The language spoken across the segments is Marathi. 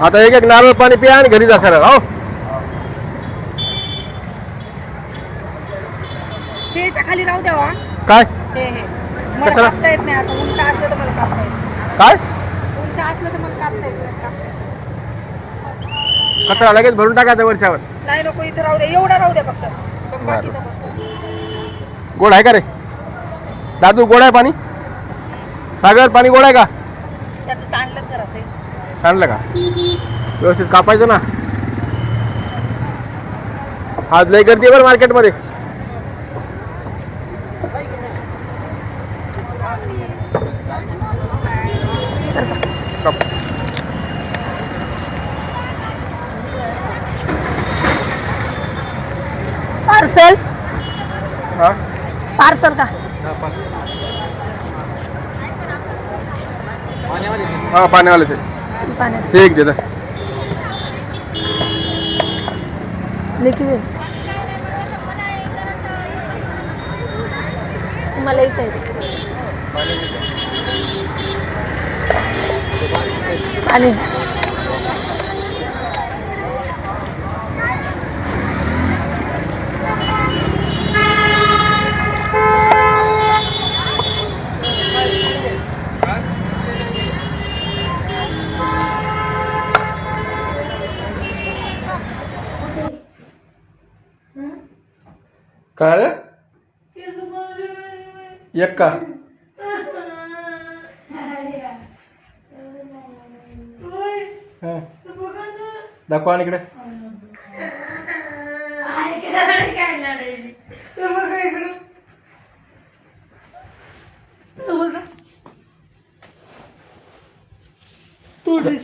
आता एक एक नारळ पाणी पिया आणि घरी जा सरळ हो. खाली राहू द्यावा काय? हे मला कशाला? कापता येत नाही असं उंच असलं तर मला कापता येत काय? उंच असलं तर मला कापता येत नाही. कापता येत कचरा लगेच भरून टाकायचा वरच्यावर. नाही नको इथं राहू दे. एवढा राहू दे फक्त. गोड आहे का रे? दादू गोड आहे पाणी? सागर पाणी गोड आहे का? त्याचं सांडलं जर असं सांडलं का? व्यवस्थित कापायचं ना? आज लय गर्दी आहे बरं मार्केटमध्ये. काप. पार्सल. हा? पार्सल का? हा पाण्यावाल्याचे पाण्यात हे एक देता लेखी दे मला यायचं आहे पाणी काय रे? एक का दाखवा आणि इकडे.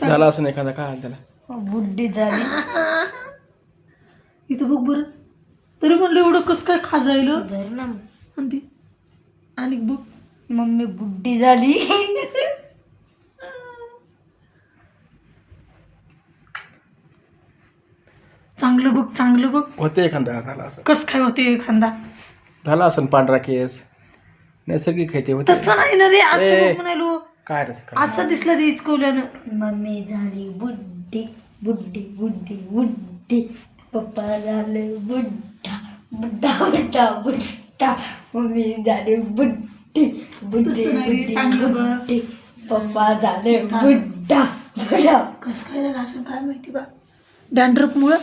झाला असं एखादा काय त्याला? बुड्डी झाली. इथं बघ बरं. तरी म्हणलं एवढं कसं काय खाजायलं? धर ना. आणि ती आणि बघ. मम्मी बुड्डी झाली. चांगलं बघ चांगलं बघ. होते एखादा झाला असं. कस काय होते एखादा? झाला असं पांढरा केस. नैसर्गिक ते होते. तसं नाही ना रे असं ए. बघ म्हणालो काय रे असं? असं दिसलं ते इचकवल्यानं. मम्मी झाली बुड्डी बुड्डी बुड्डी बुड्डी पप्पा झाले बुड्ढा बुड्ढा बुड्ढा बुड्ढा. मम्मी झाली चांगलं बघ. बुड्डी. पप्पा झाले बुड्ढा बुड्ढा. कस काय झालं? असं काय माहिती बा? डॅन्ड्रप मुळे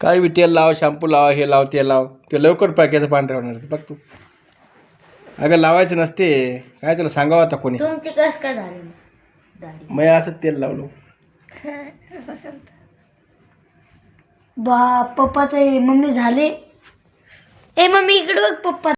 काय बी तेल लाव शॅम्पू लाव हे लाव ते लाव. ते लवकर पॅकेज पांढरे होणार ते बघ तू. अगं लावायचं नसते. काय तुला सांगावं आता कोणी? तुमची कस काय झाली? दाढी मी असं तेल लावलो. बा पप्पा हे मम्मी झाले. ए मम्मी इकडे बघ पप्पा.